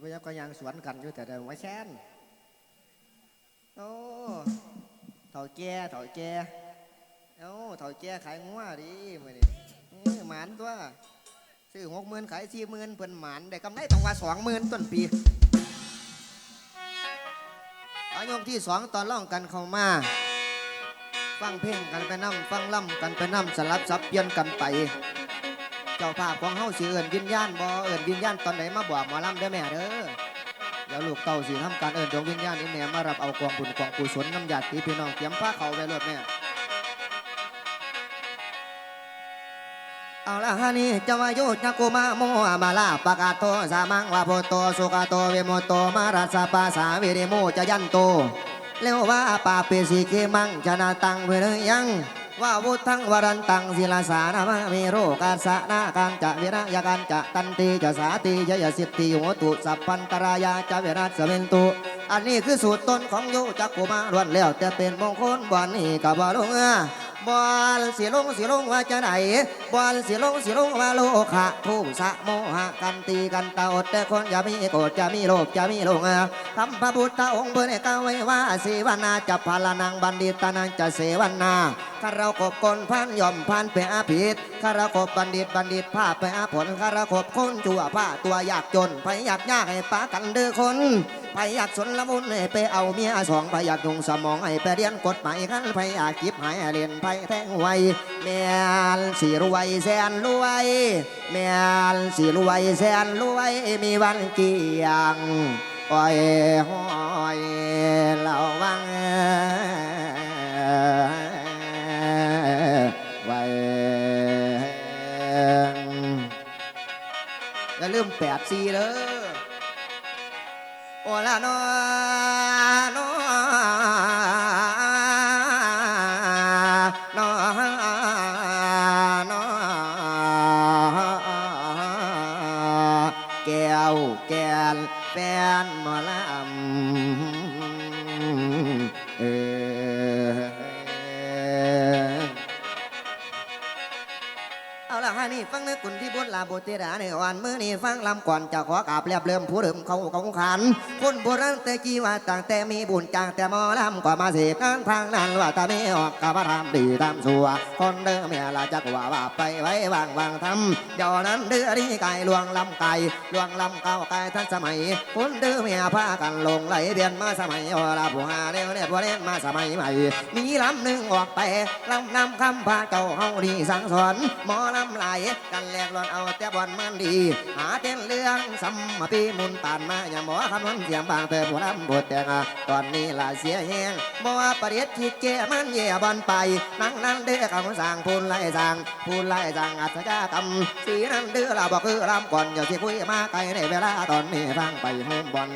ไปยับก็ยังสวนกันอยู่แต่เดิมไว้แช่นโอ้เถ่าแก่เถ่าแก่โอ้เถ่าแก่ขายงัวดิมือนี่หมานตัวซื้อหกหมื่นขายสี่หมื่นเพิ่นหมานได้กำไรต้องว่าสองหมื่นต้นปีเอายกที่สองตอนล่องกันเข้ามาฟังเพลงกันไปนํฟังล่ำกันไปนํสลับซับเปลี่ยนกันไป เจ้าภาพของเฮาสิเอิ้นวิญญาณบ่เอิ้นวิญญาณตอนไหนมาบอกหมอลำเด้อแม่เด้อเดี๋ยวลูกเต้าสิทำการเอิ้นดวงวิญญาณนี่แม่มารับเอากองบุญกองกุศลน้ำญาติพี่น้องเตรียมผ้าเขาไว้รถแม่เอาละฮะนี่จาวายุจักกุมาโมมาลาปะกาโตสามังวาโพโตสุกาโตเวโมโตมารัสปาสาวเรโมจะยันโตเร็วว่าปาเปสิเกมังชนะตังเวรยัง ว่าวุฒังวรันตังศิลาสานามามีโรกาสะนาการจะวิระยาการจะตันติจะสาติจะยสิทธิโหตุสัพพันตรายาจะวิรัสเวนตุอันนี้คือสูตรต้นของโยจักกุมารล้วนแล้วแต่เป็นมงคลวันนี้กับบอลงอ บอลสีลงสีลงว่าจะไหนบอลสีลงสีลงว่าโลขะผู้สะโมหะกันตีกันตาอดแต่คนอย่ามีโกรธจะมีโลภจะมีหลงอาคำพระพุทธองค์เพื่อนกล่าไว้ว่าสีวนาจะพาลานังบัณฑิตานังจะเสวนาข้าเราขบคนพันย่อมพันไปอาผิดข้าเราขบบัณฑิตบัณฑิตผ้าไปอาผลข้าเราขบคนชั่วผ้าตัวยากจนไปอยากยากให้ปากันเดือคนไปอยากสนละมุนให้ไปเอาเมียสองไปอยากยุงสมองให้ไปเรียนกฎหมายขั้นไปอยากจิบหายเรียนไปแท่งไวแม่นสีรวยแสนรวยแม่นสีรวยแสนรวยมีวันเกี่ยงอ้อยห้อยเราวังไว้อย่าลืมแปดซีเด้อ โอละนอ นี่ฟังเนื้อกุนที่บุญลาโบเตระในวันมื้อนี้ฟังลำก่อนจะขอกราบเรียบเริ่มผู้เริ่มเขาของขันคนโบราณแต่กี้ว่าต่างแต่มีบุญจางแต่หมอลำกว่ามาเสกกันทางนั้นว่าตาไม่ออกกับว่าทำดีตามสัว คนเดิมเมียละจักว่าว่าไปไว้วางวางทำเดี๋ยวนั้นเดือดีไก่ลวงลำไก่ลวงลำเก่าไก่ทันสมัย คนเดิมเมียพากันลงไหลเรียนมาสมัยโอลาผู้หาเรียวเนี่ยบัวเล่นมาสมัยใหม่มีลำหนึ่งออกไปลำนำคำพาเจ้าเฮาดีสั่งสอนหมอลำลายกันแลกหลอนเอาแต่บอลมันดี หาเต้นเรื่องสัมมาปีมุนตานมาอย่าหมอคำนวณเสียงบางแต่ผู้ลำบทแต่งตอนนี้ละเสียแหงบ่ว่าประเดี๋ยวคิดแก่มันแย่บอลไปนั่งนั่นเด้อคำสั่งพูนไล่สั่งพูนไล่สั่งอัศจากรรมสีนั้นเด้อเราบอกคือลำก่อนอย่าสิคุยมาไกลในเวลาตอนนี้ฟังไปโฮมบอล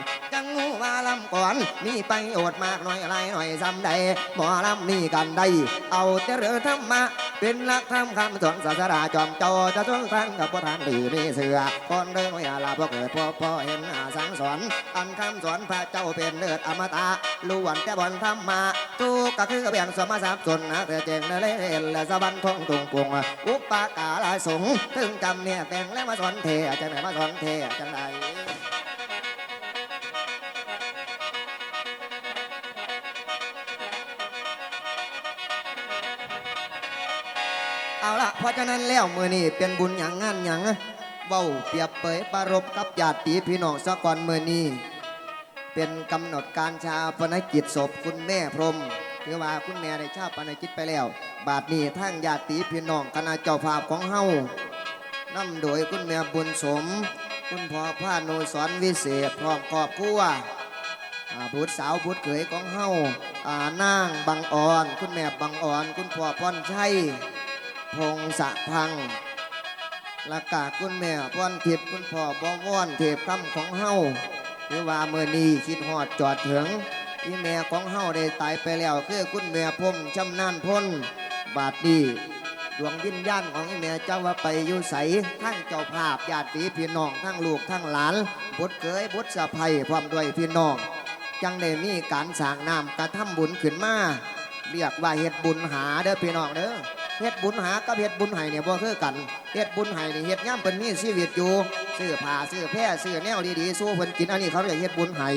ว่าลำก่อนมีไปโอดมากหน่อยอะไรหน่อยซ้ำใดหมอลำนี่กันได้ เอาแต่เรือธรรมะเป็นหลักธรรมคำสอนศาสนาจอมโจจะทุนทันกับพระทานดีมีเสือคนเดินวิลาพวกเกิดพอพอเห็นอาสังสอนอันคำสอนพระเจ้าเป็นเลือดอมตะล้วนแต่บนธรรมะทุกก็คือเบี่ยงสมสับสนนะแต่เจงเล่นและสะบันทงตุงปวงอุปกาลาสงถึงจำเนี่ยแต่งแล้วมาสอนเทจังไหนมาสอนเทจังไหน เพราะฉะนั้นแล้วมือนี้เป็นบุญอย่างงานอย่างเว้าเปรียบเปยปรบกับญาติพี่น้องสะก่อนมือนี้เป็นกำหนดการชาปนกิจศพคุณแม่พรมคือว่าคุณแม่ได้ชาปนกิจไปแล้ว บาดนี้ทั้งญาติพี่น้องคณะเจ้าภาพของเฮานำโดยคุณแม่บุญสม คุณพ่อพานุสรวิเศษพร้อมครอบครัวอ่บุตรสาวบุตรเขยของเฮอ่านางบังอ่อน คุณแม่บังอ่อน คุณพ่อพรชัย พงสะพังละกาคุณแม่ป้อนทิพคุณพ่อบวรเทพคำของเฮาหรือว่าเมื่อนี้คิดฮอดจอดถึงที่แม่ของเฮาได้ตายไปแล้วคือคุณแม่พมชำนาญพ้นบาดนี้ดวงวิญญาณของอีแม่เจ้าว่าไปอยู่ใสทั้งเจ้าภาพญาติพี่น้องทั้งลูกทั้งหลานบุตรเกยบุตรสะใภ้พร้อมด้วยพี่น้อง จังได้มีการสร้างน้ำกระทำบุญขึ้นมาเรียกว่าเฮ็ดบุญหาเด้อพี่น้องเด้อ เฮ็ดบุญหากับเฮ็ดบุญให้เนี่ยบ่คือกันเฮ็ดบุญให้นี่เฮ็ดย่ำเพิ่นมีชีวิตอยู่ซื้อผ้าซื้อแพร่ซื้อแนวดีๆสู้เพิ่นกินอันนี้เขาเรียกเฮ็ดบุญให้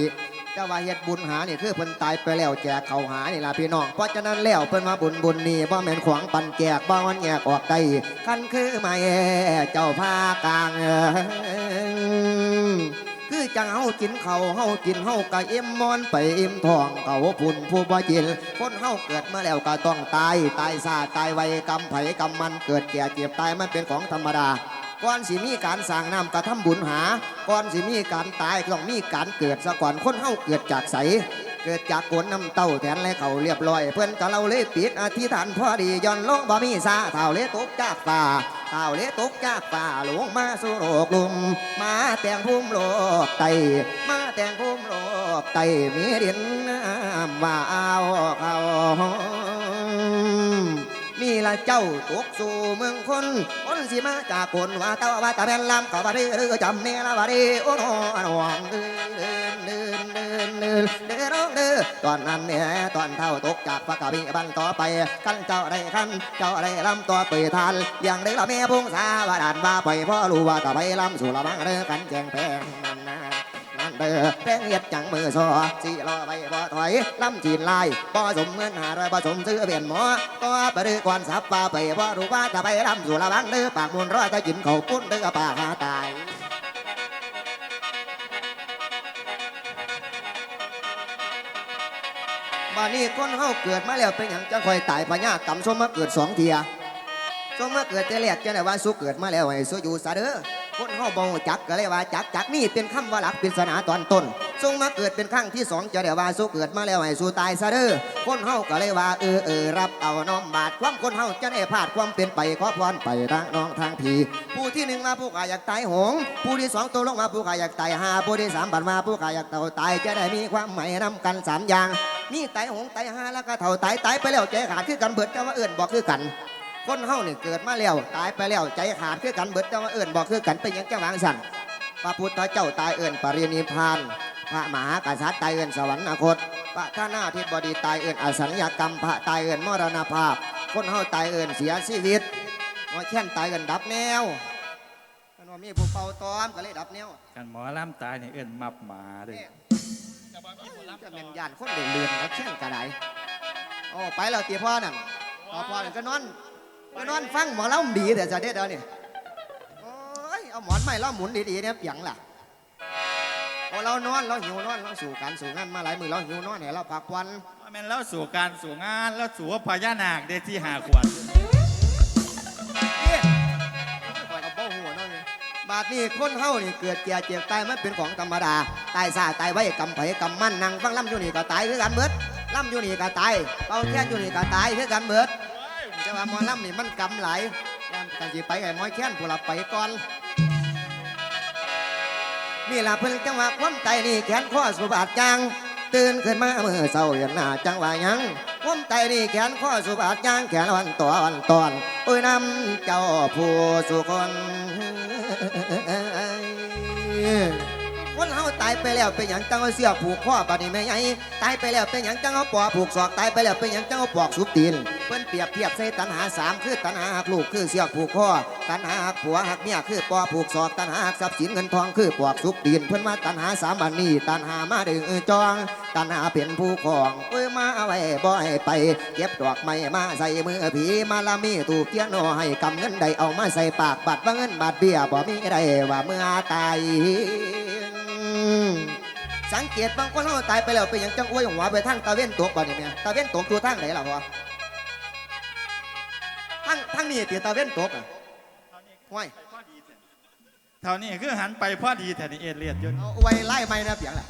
แต่ว่าเฮ็ดบุญหานี่คือเพิ่นตายไปแล้วแจกเขาหานี่ล่ะพี่น้องเพราะฉะนั้นแล้วเพิ่นมาบุญบุญนี่บ่แม่นขวางปันแจกบ่มันแยกออกได้คันคือไม่เจ้าพากลางเอ้ย คือจังเฮากินเขาเฮากินเฮาก็เอ็มมอนไปเอ็มทองเขาพุ่นผู้บ่กินคนเฮาเกิดมาแล้วก็ต้องตายตายซาตายไวกำไผกำมันเกิดแก่เจ็บตายมันเป็นของธรรมดาก่อนสิมีการสร้างน้ำกระทำบุญหาก่อนสิมีการตายต้องมีการเกิดซะก่อนคนเฮาเกิดจากใสเกิดจากกวนน้ำเต้าแทนและเขาเรียบร้อย เพื่อนก็เราเลยปิดอธิษฐานพอดีย้อนลงบ่มีซาเท่าเลตกจากฟ้า เท่าเละตกจากป่าหลวงมาสู่โลกลุมมาแต่งภูมิโลกไตมาแต่งภูมิโลกไตมีดินน้ำว่าเอาเขา นี่ละเจ้าตกสู่เมืองคนคนสิมาจากคนว่าเต้าว่าตะแม่นลำก็บ่ได้หรือจำเนละบ่ได้โอ้โหอันหวังเดินเดินเดินเดินเดินเดินร้องเดินตอนนั้นเนี่ยตอนเท่าตกจากพระกบิบันต่อไปกันเจ้าได้คันเจ้าได้ลำตัวเปิดทานอย่างได้ละแม่พงษาว่าดานว่าไปพ่อรู้ว่าตะไปลำสู่ละบังเด้อกันแจงแพงนั่นนะ เด้อแป้งเฮ็ดจังมือซอสิรอไปบ่ถอยลำจีนลายบ่สมเงินหาร้อยบ่สมซื้อเปลี่ยนหมอก็ไปดื้อก่อนสับป่าไปบ่รู้ว่าจะไปลำสู่ละบังเด้อปากมุนร้อยถ้ากินข้าวปุ้นเด้อปากหาตายบ้านนี้คนเฮาเกิดมาแล้วเป็นหยังจะคอยตายพญากรรมสมมาเกิดสองเทียสมมาเกิดแต่แรกจะได้ว่าสุเกิดมาแล้วให้สุอยู่ซะเด้อ คนเฮาบ่รู้จักก็เลยว่าจักจักนี่เป็นคำว่าหลักปริศนาตอนต้นทรงมาเกิดเป็นครั้งที่สองจะได้ว่าสุเกิดมาแล้วให้สุตายซะเด้อคนเฮาก็เลยว่าเออเออรับเอาน้อมบาดความคนเฮาจะได้พลาดความเป็นไปขอพรไปทางน้องทางผีผู้ที่หนึ่งมาผู้กายอยากตายหงผู้ที่สองตัวลงมาผู้กายอยากตายหาผู้ที่สามบัดมาผู้กายอยากเต่าตายจะได้มีความหมายนำกันสามอย่างนี่ไตหงไตหาแล้วก็เท่าไตไตไปแล้วใจขาดคือกันเบิดแต่ว่าเอื่นบอกคือกัน คนเฮานี่เกิดมาแล้วตายไปแล้วใจขาดคือกันเบิดแต่ว่าเอื่นบอกคือกันเป็นหยังจังหวังสั่นพระพุทธเจ้าตายเอื่นปรินิพพาน พระมหากษัตริย์ตายเอื่นสวรรคตพระท่านาธิบดีตายเอื่นอสัญญกรรมพระตายเอื่นมรณภาพ คนเฮาตายเอื่นเสียชีวิตว่าแค่นตายเอื่นดับแนวมันว่ามีผู้เป่าตอมก็เลยดับแนวกันหมอล่ำตายเนี่ยเอิ้นมับหมาเด้อจะเป็นยานคนเดือดเลือนเขาเช่นกระไดโอ้ไปแล้วตีพ่อนั่นพอพ่อนั่นก็นอน ก็นอนฟังหมอเล่าดีแต่จะเด็ดเดี๋ยวนี่โอ้ยเอาหมอนไม้เล่าหมุนดีๆเนี่ยเปียงล่ะพอเรานอนเราหิวนอนเราสู่การสู่งานมาหลายมือเราหิวนอนเนี่ยเราพักวันว่าแม่นแล้วสู่การสู่งานแล้วสู่พญานาคได้ที่หาขวดเอ๊ะคอยกับเบ้าหัวนั่นเลยบาดนี้คนเฮานี่เกิดแก่เจ็บตายมันเป็นของธรรมดาตายซาตายไว้กำไผกำมันนั่งฟังล่ำอยู่นี่ก็ตายคือกันเบิดล่ำอยู่นี่ก็ตายเป่าแค่นอยู่นี่ก็ตายคือกันเบิดแต่ ว่าหมอล่ำนี่มันกำหลายย่ามกันสิไปไอ้หมอยแค้นผู้ละไปก่อนนี่ล่ะเพิ่นจังหวะความใจนี่แขนข้อสุบาทจังตื่นขึ้นมาเมื่อเศร้าเห็นหน้าจังหวะยังความใจนี่แขนข้อสุบาทจังแขนวันต่อวันตอนโอ้ยนำเจ้าผู้สุคนคนาตายไปแล้วเป็นหยังจังเอาเสื้อผูกข้อบัดนี้แม่ใหญ่ตายไปแล้วเป็นหยังจังเอาปอผูกศอกตายไปแล้วเป็นหยังจังเอาปอกสุบตีนเพิ่นเปรียบเทียบใส่ตันหาสามคือตันหาหักลูกคือเสื้อผูกข้อตันหาหักผัวหักเมียคือปอผูกศอกตันหาหักทรัพย์สินเงินทองคือปอกสุบตีนเพิ่นมาตันหาสามบันนี้ตันหามาดึงจอง ตันหาเป็นผู้ของเอ้ยมาเอาไว้บ่ให้ไป เก็บดอกไม้มาใส่มือผีมาละมีตูเกียนโนให้กำเงินใดเอามาใส่ปากบัดว่าเงินบาทเบี้ยบ่มีได้ว่าเมื่อตาย สังเกตบางคนเขาตายไปแล้วเป็นอย่างจังอ้วยหัวไปทางตะเว้นตกบ่นี่แม่ตะเว้นตกตัวทางไหนล่ะพ่อทางทางนี้ตีตะเว้นตกอะห้วยเท่านี้คือหันไปพอดีแต่นี่เอ็ดเลียดอยนเอาไว้ไล่ไม่นะเปียงล่ะ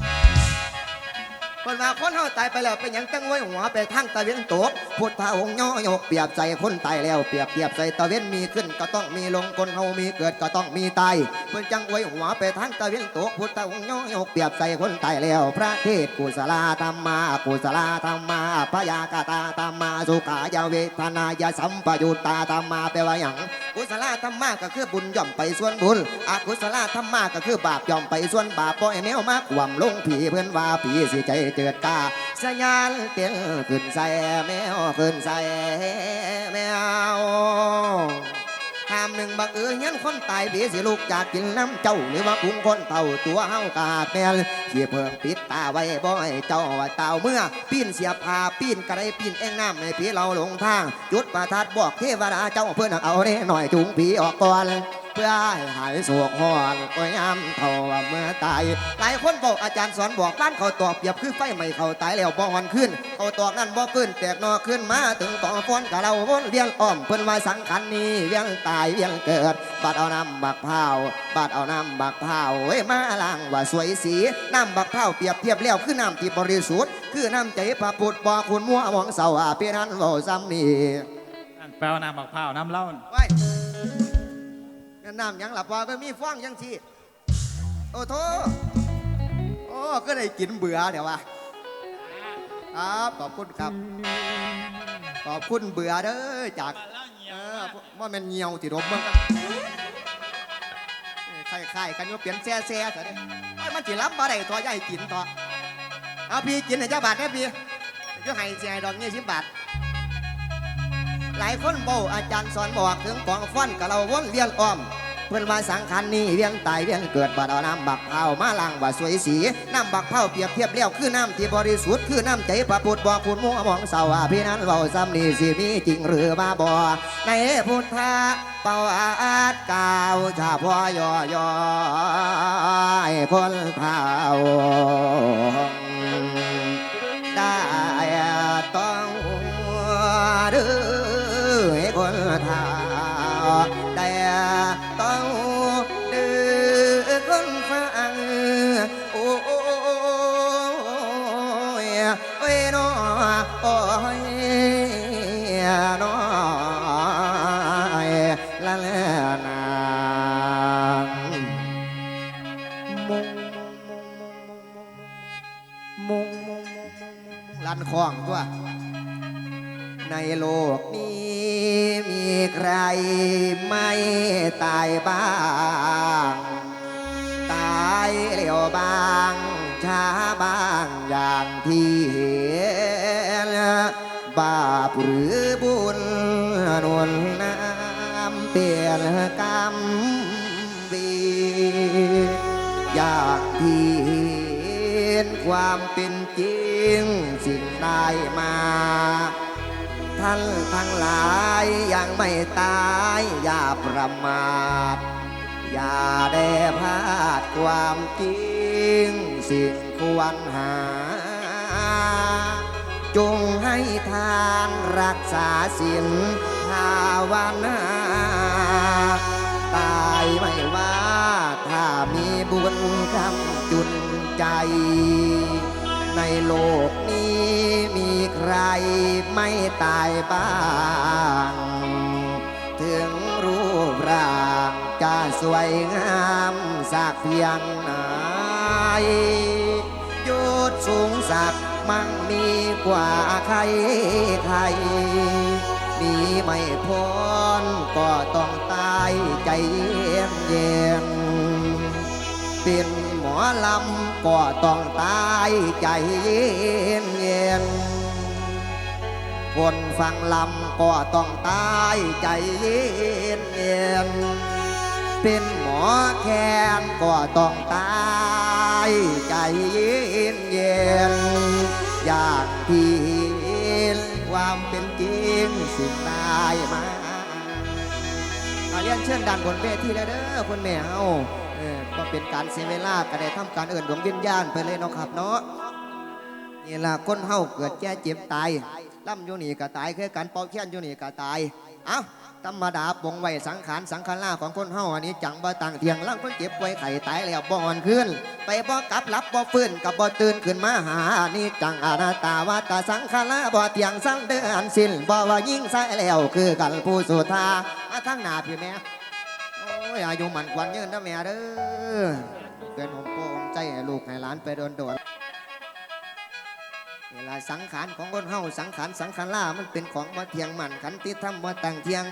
คนมาคนเขาตายไปแล้วเป็นอย่างจังอ้วยหัวไปทางตะเว้นตกพุทธองค์ย่อยกเปรียบใจคนตายแล้วเปรียบเทียบใจตะเวนมีขึ้นก็ต้องมีลงคนเฮามีเกิดก็ต้องมีตายเพิ่นจังอ้วยหัวไปทางตะเว้นตกพุทธองค์ย่อยกเปรียบใจคนตายแล้ว พระเทศกุศลธรรมากุศลธรรมาพยากตาธรรมาสุขายเวทนายสัมปยุตตาธรรมาแปลว่าหยังกุศลธรรมาก็คือบุญย่อมไปส่วนบุญอกุศลธรรมาก็คือบาปย่อมไปส่วนบาปปล่อยแนวมากความลงผีเพื่อนว่าผีสิใจเจิดกาสัญญาณเตียนขึ้นใส่แมวขึ้นใส่แมวห้ามหนึ่งบักเอ้ยยันคนตายเบียสิลูกจากกินน้ำเจ้าหรือว่ากุ้งคนเต่าตัวเฮากาแมวเสียเพิ่งปิดตาไว้บ่ให้เจ้าว่าเต่าเมื่อปีนเสียผ้าปีนกระไดปีนเอ็งน้ำในผีเราหลงทาง จุดประทัดบอกเทวดาเจ้าเพื่อนเอาเด้หน่อยจุงผีออกก่อน เพื่อให้หายโศกหอนก็ยำเท่าว่าเมื่อตาย หลายคนบอกอาจารย์สอนบอกบ้านเขาตอบเปรียบคือไฟไหม้เขาตายแล้วบ่หอนขึ้น เขาตอกนั่นบ่ขึ้นแตกนอขึ้นมาถึงต่อฟ้อนกับเราวนเวียนอ้อมเพิ่นว่าสังขันนี้เวียนตายเวียนเกิดบาดเอาน้ำบักเผาบาดเอาน้ำบักเผาเว้ยมาล้างว่าสวยสีน้ำบักเผาเปรียบเทียบแล้วคือน้ำที่บริสุทธิ์คือน้ำใจพระพุทธบ่คุณมัวมองเสาอาเพียนั้นเว้าซ้ำนี่นั่นแปลว่าน้ำมะพร้าวน้ำเหล้าไว้ น้ำยังหลับว่าก็มีฟ้องยังชีโอ้โทโอ้ก็ได้กินเบื่อเดี๋ยววะครับขอบคุณครับ ขอบคุณเบื่อเด้อจากเออว่ามันเงียวที่รบเบิ่งกันใครใครกันอยู่เปลี่ยนแซ่แซ่เถอะเด้ไอ้ยมันสิรับบ่ได้ตัวใหญ่กินต่อเอาพี่กินให้เจ้าบาทได้พี่จะให้เสียดอกยี่สิบบาท หลายคนโบอกอาจารย์สอนบอกถึงของฟันกับเราวนเวียนอ้อมเพื่อนว่าสังขารนี้เวียนตายเวียนเกิดบาดเอาน้ำบักเผามาล้างว่าสวยสีน้ำบักเผาเปรียบเทียบแล้วคือน้ำที่บริสุทธิ์คือน้ำใจพระพุทธบอกคุณมัวมองเสาวาพี่นั้นเราซ้ำนี่สิมีจริงหรือบาบอในพุทธะเป่าอาจกล่าวชาพอยอยอยคนเผา รไม่ตายบ้าง ตายเร็วบ้างช้าบ้างอย่างที่เห็นบาปหรือบุญนวลน้ำเปลี่ยนกรรมวีอย่างที่เห็นความเป็นจริงสิ่งได้มา ท่านทั้งหลายยังไม่ตายอย่าประมาท อย่าได้พลาดความจริงสิ่งควรหา จงให้ทานรักษาศีลภาวนาตายไม่ว่าถ้ามีบุญคำจุนใจ ในโลกนี้มีใครไม่ตายบ้าง ถึงรูปร่างจะสวยงามสักเพียงไหนยศสูงสักมั่งมีกว่าใครใครมีไม่พ้นก็ต้องตายใจเย็นเย็นเป็น อลำก็ต้องตายใจเย็นเย็นคนฟังลำก็ต้องตายใจเย็นเย็นเป็นหมอแคนก็ต้องตายใจเย็นเย็นอยางที่เห็นความเป็นจริงสิ่งได้มาเรียนเชิญด้านบนเวทีเลยเด้อคุณแม่เฮา ก็เป็นการเสียเวลาก็ได้ทำการเอื่นดวงวิญญาณไปเลยเนาะครับเนาะนี่ล่ะคนเฮาเกิดแก่เจ็บตายล่ำอยู่นี่ก็ตายคือกันเป่าเขียนอยู่นี่ก็ตายเอ้าธรรมดาปงไว้สังขารสังขาร่าของคนเฮาอันนี้จังบ่ต่างเทียงล่างคนเจ็บป่วยไข้ตายแล้วบ่อ่อนขึ้น ไปบ่กลับหลับบ่ฟื้นกับบ่ตื่นขึ้นมาหานี่จังอนาตาว่าตาสังขาราบ่เทียงสังเดือนสิ้นบ่ว่ายิ่งใส่แล้วคือกันผู้สุธามาทั้งหน้าพี่แม่ ยอายุมันควันยืนนะแม่เด้อเป็นผมโป้ผมใจให้ลูกให้หลานไปโดนโดนเวลาสังขารของคนเฮาสังขารสังขารล่ามันเป็นของมาเทียงมันขันติธรรมมาต่างเทียง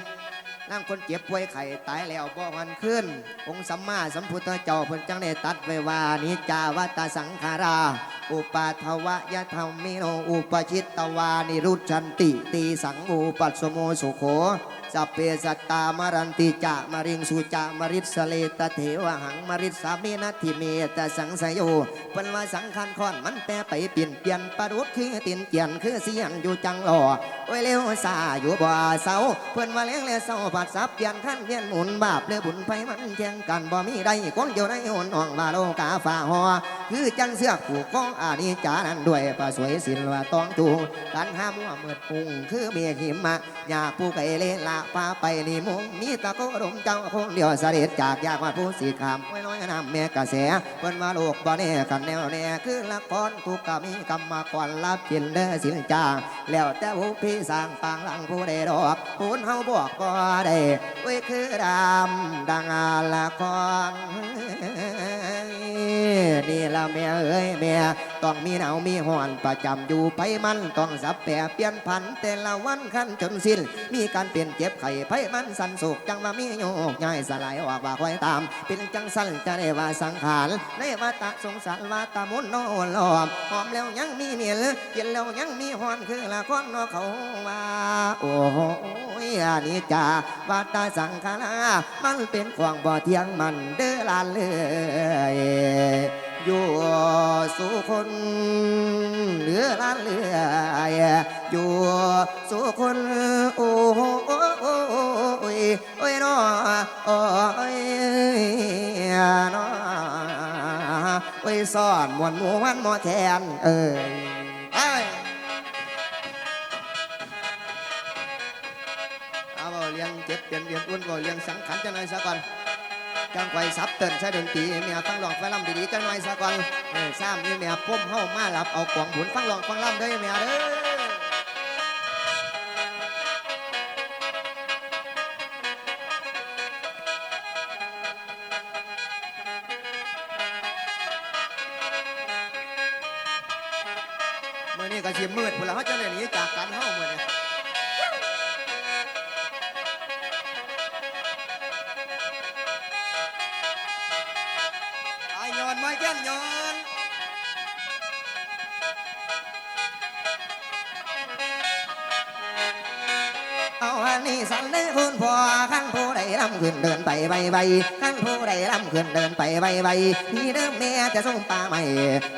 ร่งคนเจ็บป่วยไข้ตายแล้วบ่มันขึ้น องค์สัมมาสัมพุทธเจ้าเพิ่นจังได้ตัดไว้ว่านิจจาวัตสังขารา อุปาทวะยะธรรมิโนอุปชิตตวานิรุชันติตีสังอุปัสโมสุโขสัพเพสัตตามรันติจะมริงสุจะมริสเลตเถวหังมริสามินัติเมตสังสยโยเปิ้นว่าสังขันคอนมันแปรไปเปลี่ยนเปลี่ยนประดุษคือตินเกียนคือเสียนอยู่จังหล่อโอ้ยเร็วซาอยู่บ่เศร้าเพิ่นว่าเลี้ยงแล้วเศร้าผัดสับเปลี่ยนขั้นเปลี่ยนหมุนบาปเลยบุญไปมันแข่งกันบ่มีใดคนเดียวในหนอ่องว่าโลกาฝ่าหอคือจังเสือกผูกกองอานิจานั้นด้วยประสวยศิลว่าตองจูกันห้ามัวเมือดปุงคือเมียหิมะอยากผู้ไก่เลละพาไปนี่มุงมีตะโกรมเจ้าคงเดียวเสด็จจากยากมาผู้สีขามไว้น้อยนำแม่กระแสเพิ่นมาโลกบ่แน่กันแนวแน่คือละครทุกกรมีกรรมมาก่อนรับกินเด้อสินจางแล้วแต่ผู้พี่สร้างปางหลังผู้ใดดอกพูนเฮาบอกก็ได้ไว้คือดำดังละครนี่ละแม่เอ้ยแม่ ต้องมีหนาวมีห่อนประจำอยู่ไปมันต้องสับแปรเปลี่ยนพันแต่ละวันขั้นจนสิ้น มีการเปลี่ยนเจ็บไข้ไผมันสันสุกจังว่ามีโยกย้ายสลายออกว่าคอยตาม เป็นจังสั้นจะได้ว่าสังขารในว่าตะสงสารว่าตะมุนโนหลอมหอมแล้วยังมีเหนียวเย็นแล้วยังมีห่อนคือละคนเนอเขาว่าโอ้โหอันนี้จาว่าตาสังขารมันเป็นของบ่เที่ยงมันเด้อลานเลย อยู่สู่คนเหลือล้านเหลืออยู่สู่คนโอ้โอ้ยโอ้ยน้อโอ้ยน้อโอ้ยซ่อนมวนหมูมันหมอแทนเอ้ยเอาเว้าเลี้ยงเจ็บเปลี่ยนเรียนอ้วนก็เลี้ยงสังขารจังหนซะก่อน จังไว้ซับเตินใช้ดนตรีเมียฟังลองฟังลำดีๆจังหน่อยซะก่อนเออซ้ำนี่เมียพุ่มเฮามาหลับเอากวางบุญฟังลองฟังลำด้อเมียเด้อ ย้อนไม้แก้นย้อนเอาอันนี้สันได้พูนพอขั้นผู้ใดลำขึ้นเดินไปใบใบขั้นผู้ใดลำขึ้นเดินไปใบใบพี่เดิมแม่จะส่งปลาใหม่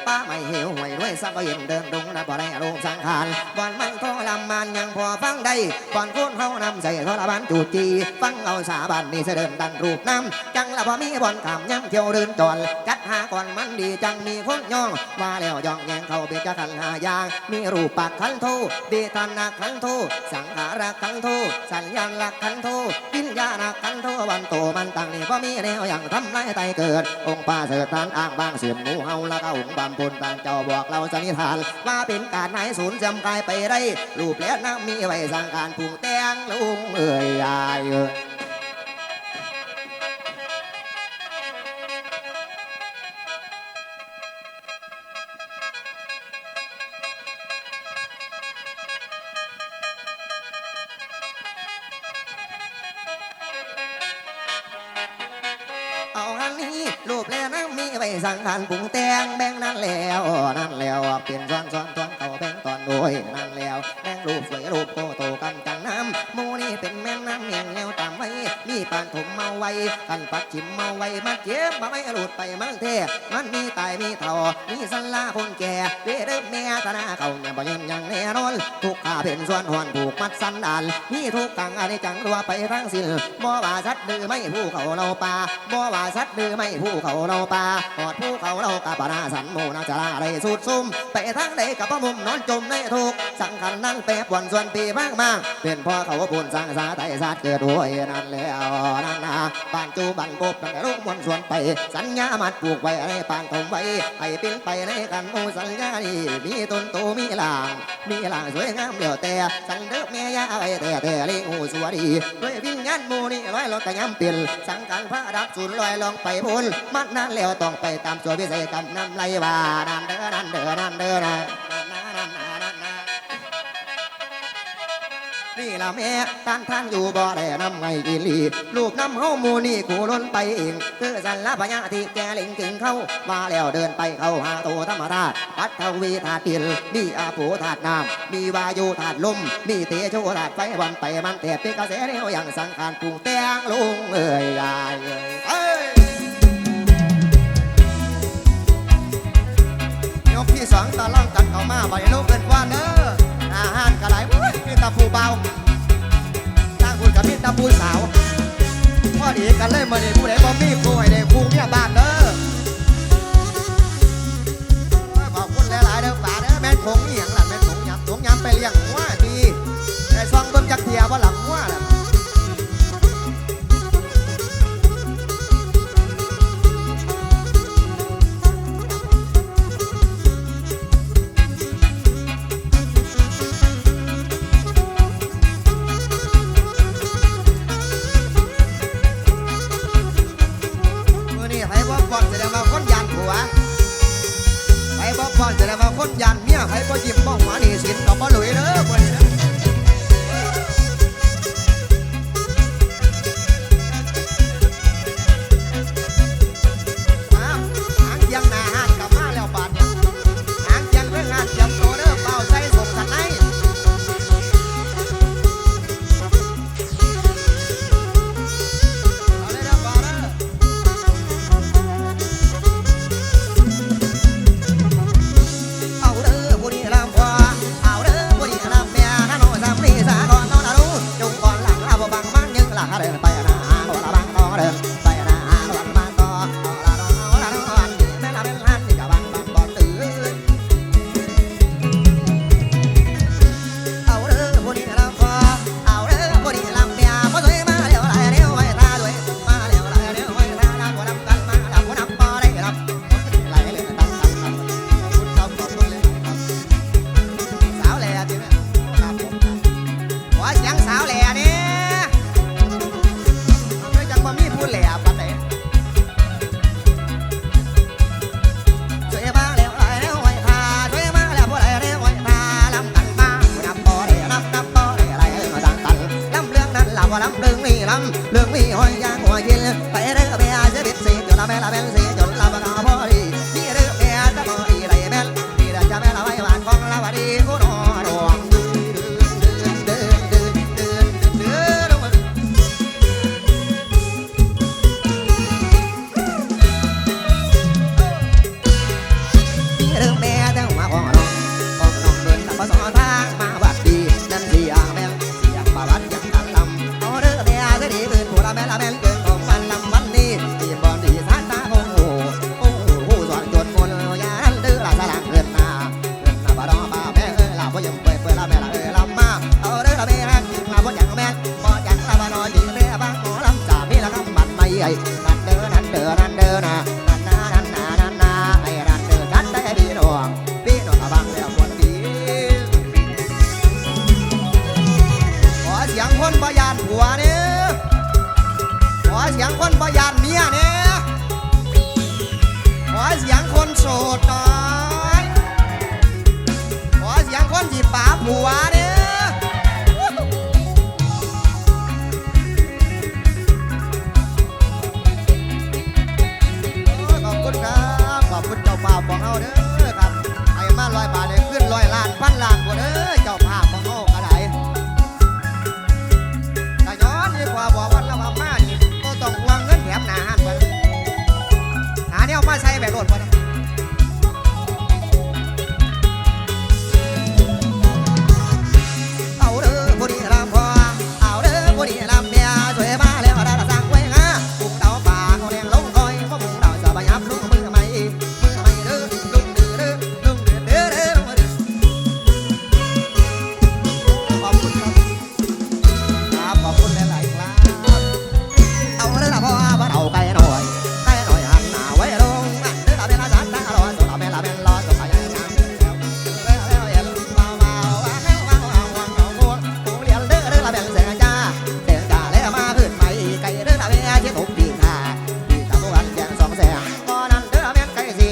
ปลาใหม่เหี่ยวห่วยด้วยสักก็เย็นเดินดงนะบ่ได้อารมณ์สังขารบอนมันทองลำมันยังพอฟังได้ก่อนคนเฮานำใส่ทรบันจูจีฟังเอาสาบันนี่เสดินดันรูปน้ำจังละพอมีบอนขำยังเที่ยวเดินจอนจัด หาก่อนมันดีจังมีคนย่องว่าแล้วย่องแยงเขาเบียจะขันหายาง มีรูปปากขันโทเดทานาขันโทสังขารขันโทสัญญาณลักขันโทวิญญาณขันโทวันโตมันต่างนี่พอมีแนวอย่างทำไรไตเกิด องค์ป้าเสด็จทานอ้างบางเสียมงูเฮาและก็องค์บำพุนต่างเจ้าบอกเราสันนิษฐาน ว่าเป็นการไหนศูนย์จำกายไปได้รูปแล้วน้ำมีไว้สร้างการปรุงแตงลุงเอ่ยยายเอ่ย กันปัดชิมเมาไว้มันเจ็บมาไม่หลุดไปมันเทมันมีตายมีเท่ามีสันลาคนแก่เวเดิมแม่ตาหน้าเขาเนี่ยบ่ยืนยังแน่นอนทุกข้าเป็นส่วนหอนผูกมัดสันดานมีทุกขังอะไรจังรัวไปทั้งสิ้นบ่ว่าสัตว์ดื้อไม่ผู้เขาเราป่าบ่ว่าสัตว์ดื้อไม่ผู้เขาเราป่าหอดผู้เขาเรากะปนาสันโมนาจาราได้สุดซุ่มไปทางใดกับพระมุมนอนจมในทุกสังขันนั้นแปรปรวนส่วนปีมากมากเป็นพ่อเขาบุญสร้างสาไตศาสตร์เกิดด้วยนั่นแล้วนั่นนะบ้านจูบันกบตั้งแต่ลูกมวลส่วนไป สัญญามัดปลูกไว้ในปานถมไว้ให้เป็นไปในกันโมสัญญานี่มีต้นโตมีหลาง มีหลางสวยงามเหลียวแต่สันเด้อแม่ยไว้แต่แต่เลี้ยงหูสวดีด้วยวิญญาณมูนี่ร้อยลอยกระยำเปลี่ยนสังกันพระดับศูนย์ลอยลองไปพ้นมันนั่นแล้วต้องไปตามสวยวิเศษกำนำไรว่านั่นเด้อนั่นเด้อนั่นเด้อนะนั่นนั่นนั่นนั่นนั่น นี่ละแม่ท่านท่านอยู่บ่ได้น้ำไงกินลีลูกน้ำเฮามูนี่กูล้นไปเองคือสันละพญาที่แกเลิงกิงเข้าว่าแล้วเดินไปเข้าหาตัวธรรมราชปัทวีธาตุินมีอาผูธาตน้ำมีวายุธาตลมมีเตโชธาตไฟวันไปมันแต่เป็นกระแสเร็วอย่างสังขารปรุงแตงลุงเอ้ยยายเอ้ยยกที่สองตะล่องกันเข้ามาใบลูกเกินว่าเด้ออาหารกระไร ตะผู้เบานางคุณกับพี่ตะผู้สาวพ่อดีกันเลยมาเนี่ผู้ใดบ่มีผู้ให้ได้คู่เมียบ้านเด้อ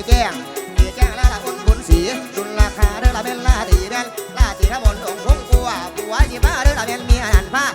แก้งมีแก้งแล้วละอุ่นบุญสีจุนราคาเรื่องละเป็นลาตีแบนลาตีขมดองคงกลัวกลัวจีบ้าเรื่องละเป็นเมียหันผ้า